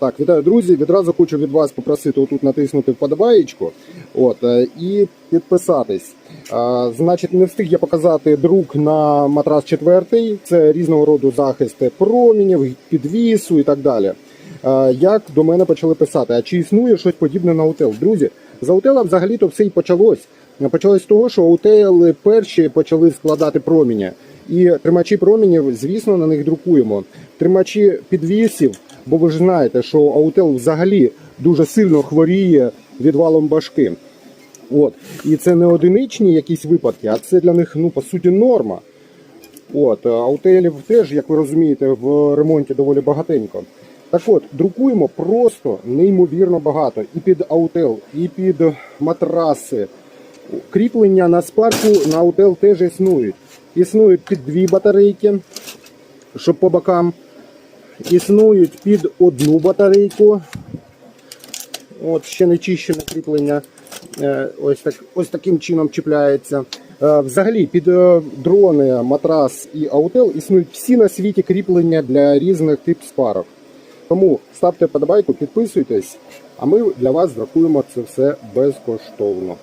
Так, вітаю, друзі. Відразу хочу від вас попросити отут натиснути вподобаєчку от, е, і підписатись. Е, Значить, не встиг я показати друк на матрас четвертий. Це різного роду захисти промінів, підвісу і так далі. Е, Як до мене почали писати, а чи існує щось подібне на Аутел? Друзі, з Аутела взагалі-то все і почалось. Почалось з того, що Аутели перші почали складати проміні. І тримачі промінів, звісно, на них друкуємо. Тримачі підвісів, бо ви ж знаєте, що Аутел взагалі дуже сильно хворіє відвалом башки. От. І це не одиничні якісь випадки, а це для них, ну, по суті, норма. От, аутелів теж, як ви розумієте, в ремонті доволі багатенько. Так от, друкуємо просто неймовірно багато. І під аутел, і під матраси. Кріплення на спарку на аутел теж існують. Існують під дві батарейки, щоб по бокам. Існують під одну батарейку. От ще не чищене кріплення. Е, Ось так, ось таким чином чіпляється. Е, Взагалі, під е, дрони, матрас і аутел існують всі на світі кріплення для різних тип спарок. Тому ставте подобайку, підписуйтесь, а ми для вас друкуємо це все безкоштовно.